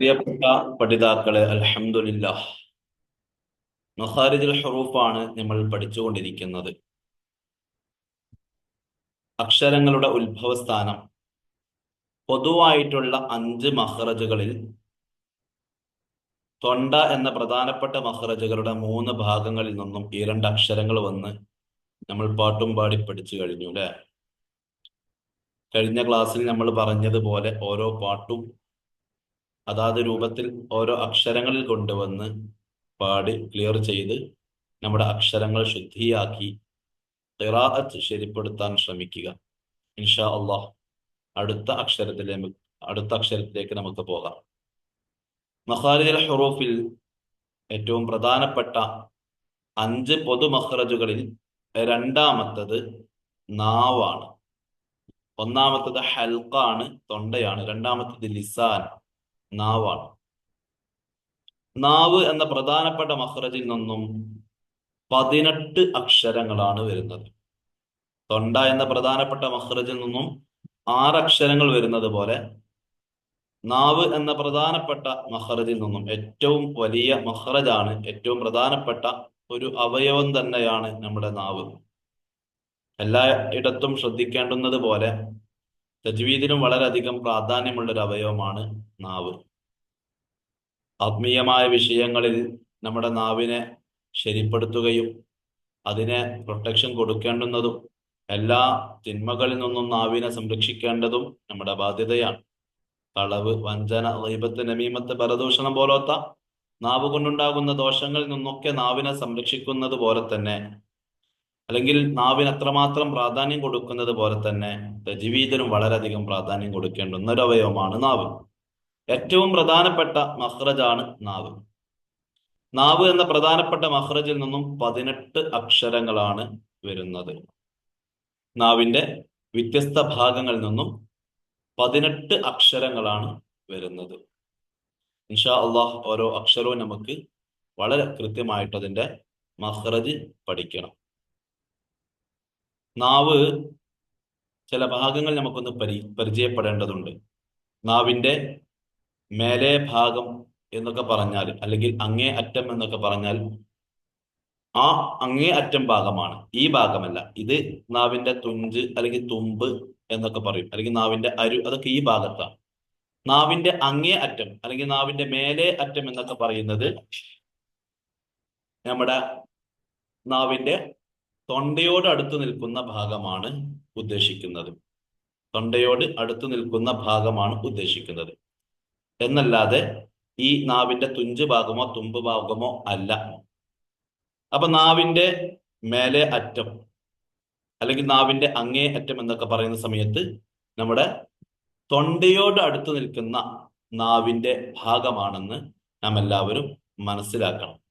പ്രിയപ്പെട്ട പഠിതാക്കളെ അലഹമില്ല മഖാരിജുൽ ഹുറൂഫാണ് നമ്മൾ പഠിച്ചുകൊണ്ടിരിക്കുന്നത്. അക്ഷരങ്ങളുടെ ഉത്ഭവസ്ഥാനം. പൊതുവായിട്ടുള്ള അഞ്ച് മഹ്റജുകളിൽ തൊണ്ട എന്ന പ്രധാനപ്പെട്ട മഹ്റജുകളുടെ മൂന്ന് ഭാഗങ്ങളിൽ നിന്നും ഈ രണ്ട് അക്ഷരങ്ങൾ വന്ന് നമ്മൾ പാട്ടും പാടി പഠിച്ചു കഴിഞ്ഞു അല്ലെ? കഴിഞ്ഞ ക്ലാസ്സിൽ നമ്മൾ പറഞ്ഞതുപോലെ ഓരോ പാട്ടും അതാത് രൂപത്തിൽ ഓരോ അക്ഷരങ്ങളിൽ കൊണ്ടുവന്ന് പാടി ക്ലിയർ ചെയ്ത് നമ്മുടെ അക്ഷരങ്ങൾ ശുദ്ധിയാക്കി ഖിറാഅത്ത് ശരിപ്പെടുത്താൻ ശ്രമിക്കുക. ഇൻഷാ അള്ളാഹ് അടുത്ത അക്ഷരത്തിലേക്ക് അടുത്ത അക്ഷരത്തിലേക്ക് നമുക്ക് പോകാം. മഹാരിദൽ ഹുറൂഫിൽ ഏറ്റവും പ്രധാനപ്പെട്ട അഞ്ച് പൊതു മഹ്റജുകളിൽ രണ്ടാമത്തത് നാവാണ്. ഒന്നാമത്തത് ഹൽക്കാണ് തൊണ്ടയാണ്. രണ്ടാമത്തത് ലിസാൻ. നാവാണ്. നാവ് എന്ന പ്രധാനപ്പെട്ട മഹ്റജിൽ നിന്നും പതിനെട്ട് അക്ഷരങ്ങളാണ് വരുന്നത്. തൊണ്ട എന്ന പ്രധാനപ്പെട്ട മഹ്റജിൽ നിന്നും ആറ് അക്ഷരങ്ങൾ വരുന്നത് പോലെ നാവ് എന്ന പ്രധാനപ്പെട്ട മഹ്റജിൽ നിന്നും ഏറ്റവും വലിയ മഹ്റജാണ് ഏറ്റവും പ്രധാനപ്പെട്ട ഒരു അവയവം തന്നെയാണ് നമ്മുടെ നാവ്. എല്ലായിടത്തും ശ്രദ്ധിക്കേണ്ടുന്നത് പോലെ തജ്വീദിനും വളരെയധികം പ്രാധാന്യമുള്ള ഒരു അവയവമാണ് നാവ്. ആത്മീയമായ വിഷയങ്ങളിൽ നമ്മുടെ നാവിനെ ശരിപ്പെടുത്തുകയും അതിനെ പ്രൊട്ടക്ഷൻ കൊടുക്കേണ്ടുന്നതും എല്ലാ തിന്മകളിൽ നിന്നും നാവിനെ സംരക്ഷിക്കേണ്ടതും നമ്മുടെ ബാധ്യതയാണ്. കളവ് വഞ്ചന ദൈവത്ത് നമീമത്ത് പരദൂഷണം പോലത്ത നാവ് കൊണ്ടുണ്ടാകുന്ന ദോഷങ്ങളിൽ നിന്നൊക്കെ നാവിനെ സംരക്ഷിക്കുന്നത് പോലെ തന്നെ അല്ലെങ്കിൽ നാവിന് അത്രമാത്രം പ്രാധാന്യം കൊടുക്കുന്നത് പോലെ തന്നെ തജ്വീദിനും വളരെയധികം പ്രാധാന്യം കൊടുക്കേണ്ടുന്ന ഒരു അവയവമാണ് നാവ്. ഏറ്റവും പ്രധാനപ്പെട്ട മഹ്റജാണ് നാവ്. നാവ് എന്ന പ്രധാനപ്പെട്ട മഹ്റജിൽ നിന്നും പതിനെട്ട് അക്ഷരങ്ങളാണ് വരുന്നത്. നാവിന്റെ വ്യത്യസ്ത ഭാഗങ്ങളിൽ നിന്നും പതിനെട്ട് അക്ഷരങ്ങളാണ് വരുന്നത്. ഇൻഷാ അള്ളാഹ് ഓരോ അക്ഷരവും നമുക്ക് വളരെ കൃത്യമായിട്ട് അതിന്റെ മഹ്റജ് പഠിക്കണം. നാവ് ചില ഭാഗങ്ങൾ നമുക്കൊന്ന് പരി പരിചയപ്പെടേണ്ടതുണ്ട്. നാവിന്റെ മേലെ ഭാഗം എന്നൊക്കെ പറഞ്ഞാൽ അല്ലെങ്കിൽ അങ്ങേ അറ്റം എന്നൊക്കെ പറഞ്ഞാൽ ആ അങ്ങേ അറ്റം ഭാഗമാണ്. ഈ ഭാഗമല്ല. ഇത് നാവിന്റെ തുഞ്ച് അല്ലെങ്കിൽ തുമ്പ് എന്നൊക്കെ പറയും. അല്ലെങ്കിൽ നാവിന്റെ അരു അതൊക്കെ ഈ ഭാഗത്താണ്. നാവിന്റെ അങ്ങേ അറ്റം അല്ലെങ്കിൽ നാവിന്റെ മേലെ അറ്റം എന്നൊക്കെ പറയുന്നത് നമ്മുടെ നാവിന്റെ തൊണ്ടയോട് അടുത്ത് നിൽക്കുന്ന ഭാഗമാണ് ഉദ്ദേശിക്കുന്നത്. തൊണ്ടയോട് അടുത്ത് നിൽക്കുന്ന ഭാഗമാണ് ഉദ്ദേശിക്കുന്നത്. എന്നല്ലാതെ ഈ നാവിന്റെ തുഞ്ച് ഭാഗമോ തുമ്പ് ഭാഗമോ അല്ല. അപ്പൊ നാവിന്റെ മേലെ അറ്റം അല്ലെങ്കിൽ നാവിന്റെ അങ്ങേ അറ്റം എന്നൊക്കെ പറയുന്ന സമയത്ത് നമ്മുടെ തൊണ്ടയോട് അടുത്ത് നിൽക്കുന്ന നാവിന്റെ ഭാഗമാണെന്ന് നാം എല്ലാവരും മനസ്സിലാക്കണം.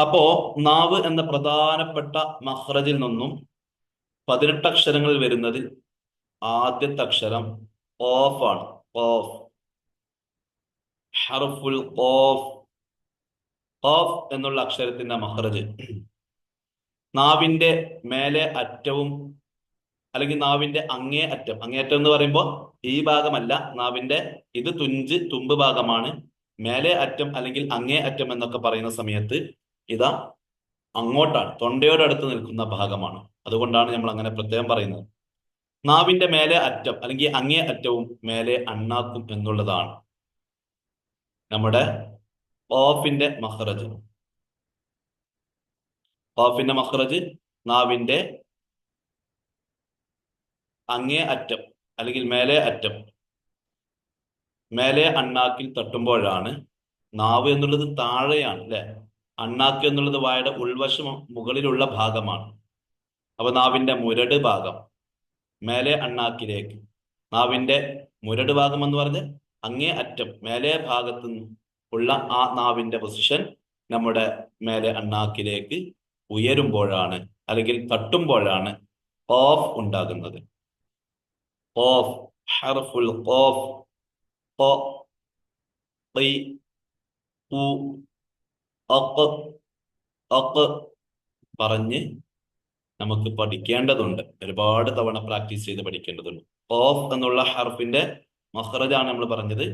അപ്പോ നാവ് എന്ന പ്രധാനപ്പെട്ട മഹ്റജിൽ നിന്നും പതിനെട്ട് അക്ഷരങ്ങൾ വരുന്നതിൽ ആദ്യത്തെ അക്ഷരം ഓഫ് ആണ്. ഓഫ്. ഹർഫുൽ ഓഫ്. ഓഫ് എന്നുള്ള അക്ഷരത്തിന്റെ മഹ്റജ്. നാവിന്റെ മേലെ അറ്റവും അല്ലെങ്കിൽ നാവിന്റെ അങ്ങേ അറ്റം. അങ്ങേ അറ്റം എന്ന് പറയുമ്പോൾ ഈ ഭാഗമല്ല. നാവിന്റെ ഇത് തുഞ്ച് തുമ്പ് ഭാഗമാണ്. മേലെ അറ്റം അല്ലെങ്കിൽ അങ്ങേ അറ്റം എന്നൊക്കെ പറയുന്ന സമയത്ത് ഇതാ അങ്ങോട്ടാണ് തൊണ്ടയോടടുത്ത് നിൽക്കുന്ന ഭാഗമാണ്. അതുകൊണ്ടാണ് നമ്മൾ അങ്ങനെ പ്രത്യേകം പറയുന്നത്. നാവിന്റെ മേലെ അറ്റം അല്ലെങ്കിൽ അങ്ങേ അറ്റവും മേലെ അണ്ണാക്കും എന്നുള്ളതാണ് നമ്മുടെ ഓഫിന്റെ മഹ്റജ്. ഓഫിന്റെ മഹ്റജ് നാവിന്റെ അങ്ങേ അറ്റം അല്ലെങ്കിൽ മേലെ അറ്റം. മേലെ അണ്ണാക്കിൽ തട്ടുമ്പോഴാണ് നാവ് എന്നുള്ളത് താഴെയാണ് അല്ലെ? അണ്ണാക്ക് എന്നുള്ളത് വായുടെ ഉൾവശം മുകളിലുള്ള ഭാഗമാണ്. അപ്പൊ നാവിന്റെ മുരട് ഭാഗം മേലെ അണ്ണാക്കിലേക്ക്. നാവിന്റെ മുരട് ഭാഗം എന്ന് പറഞ്ഞ് അങ്ങേ അറ്റം മേലെ ഭാഗത്ത് ഉള്ള ആ നാവിന്റെ പൊസിഷൻ നമ്മുടെ മേലെ അണ്ണാക്കിലേക്ക് ഉയരുമ്പോഴാണ് അല്ലെങ്കിൽ തട്ടുമ്പോഴാണ് ഓഫ് ഉണ്ടാകുന്നത്. ഓഫ് ഹർഫുൽ ഓഫ് അക്ക് അക്ക് പറഞ്ഞ് നമുക്ക് പഠിക്കേണ്ടതുണ്ട്. ഒരുപാട് തവണ പ്രാക്ടീസ് ചെയ്ത് പഠിക്കേണ്ടതുണ്ട്. ഓഫ് എന്നുള്ള ഹർഫിന്റെ മഹ്റജാണ് നമ്മൾ പറഞ്ഞത്.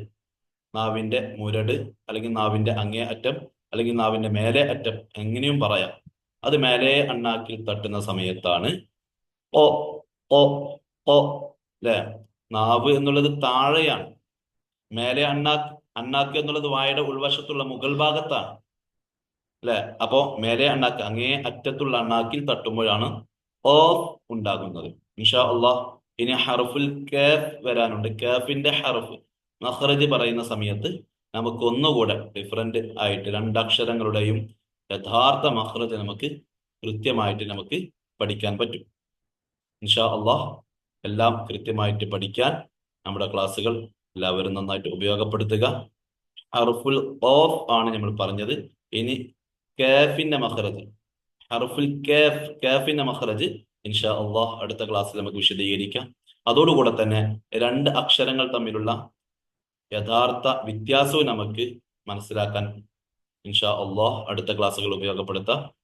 നാവിന്റെ മുരട് അല്ലെങ്കിൽ നാവിന്റെ അങ്ങേ അറ്റം അല്ലെങ്കിൽ നാവിന്റെ മേലെ അറ്റം എങ്ങനെയും പറയാം. അത് മേലെ അണ്ണാക്കിൽ തട്ടുന്ന സമയത്താണ്. ഓ ഓ ഓ അല്ലെ നാവ് എന്നുള്ളത് താഴെയാണ്. മേലെ അണ്ണാക്ക് അണ്ണാക്ക് എന്നുള്ളത് വായുടെ ഉൾവശത്തുള്ള മുകൾ ഭാഗത്താണ്. അല്ലെ അപ്പോ മേലെ അണ്ണാക്ക് അങ്ങേ അറ്റത്തുള്ള അണ്ണാക്കിൽ തട്ടുമ്പോഴാണ് ഓഫ് ഉണ്ടാകുന്നത്. ഇൻഷാ അള്ളാഹ് ഇനി ഹർഫുൽ കാഫ് വരാനുണ്ട്. കാഫിന്റെ ഹർഫ് മഹ്റജ് പറയുന്ന സമയത്ത് നമുക്ക് ഒന്നുകൂടെ ഡിഫറെന്റ് ആയിട്ട് രണ്ടക്ഷരങ്ങളുടെയും യഥാർത്ഥ മഹ്റജ് നമുക്ക് കൃത്യമായിട്ട് നമുക്ക് പഠിക്കാൻ പറ്റും. ഇൻഷാ അള്ളാഹ് എല്ലാം കൃത്യമായിട്ട് പഠിക്കാൻ നമ്മുടെ ക്ലാസ്സുകൾ എല്ലാവരും നന്നായിട്ട് ഉപയോഗപ്പെടുത്തുക. ഹർഫുൽ ഓഫ് ആണ് നമ്മൾ പറഞ്ഞത്. ഇനി കാഫിന്റെ മഖ്റജ്. ഹർഫുൽ കാഫ് കാഫിന്റെ മഖ്റജ് ഇൻഷാ അള്ളാഹ് അടുത്ത ക്ലാസ്സിൽ നമുക്ക് വിശദീകരിക്കാം. അതോടുകൂടെ തന്നെ രണ്ട് അക്ഷരങ്ങൾ തമ്മിലുള്ള യഥാർത്ഥ വ്യത്യാസവും നമുക്ക് മനസ്സിലാക്കാൻ ഇൻഷാ അള്ളാഹ് അടുത്ത ക്ലാസ്സുകൾ ഉപയോഗപ്പെടുത്താം.